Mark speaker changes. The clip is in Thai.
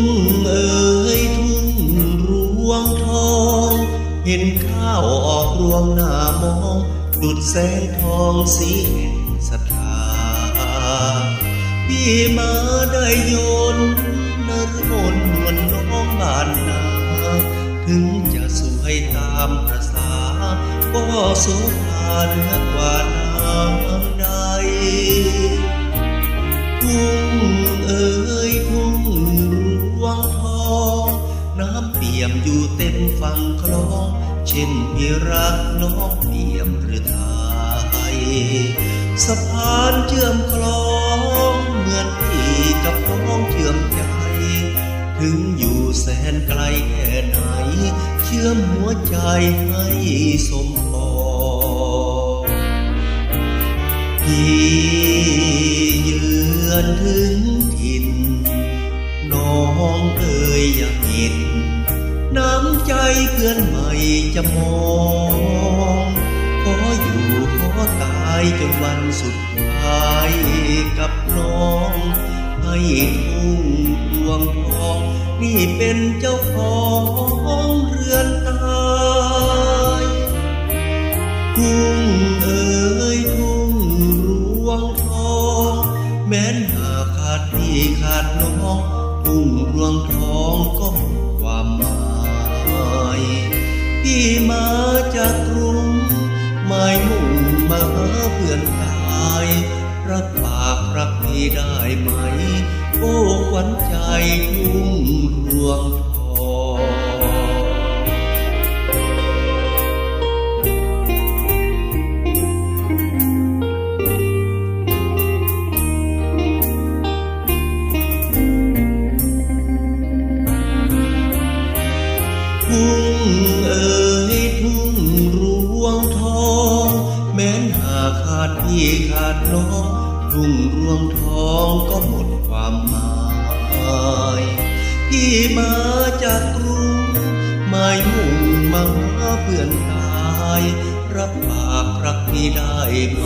Speaker 1: งเอ๋ยทุ่งรวงทอง เห็นข้าวออกรวงหน้ามองดุดแสงทองสีสถาพี่มาได้โยนนรมนวันน้องบ้านนา ถึงจะสวยตามประษาก็สุภาเหนือกว่านา ยมอยู่เต็มฝั่งคลอง เช่นพี่รักน้องเปี่ยมหรือไทยสะพานเชื่อมคลองเหมือนพี่กับน้องเชื่อมใจ ถึงอยู่แสนไกลแค่ไหน เชื่อมหัวใจให้สมปอพี่ยืนถึง เพื่อนใหม่จะมองขออยู่ขอตายจนวันสุดท้ายกับน้องให้ทุ่งดวงทองนี่เป็นเจ้าของเรือนตายทุ่งเอ๋ยทุ่งรวงทองแม้นหาขาดพี่ขาดน้องทุ่งรวงทองก็ความหมาย พี่มาจากกรุงหมายมุ่งมาหาเพื่อนกายรักปากรักพี่ได้ไหม โอ้ขวัญใจทุ่งรวงทองทุ่ง นหาขาดพี่ขาดน้องทุ่งรวงทองก็หมดความหมายพี่มาจากกรุงมามุ่งมาหาเพื่อนตาย รับปากรักพี่ได้ไหม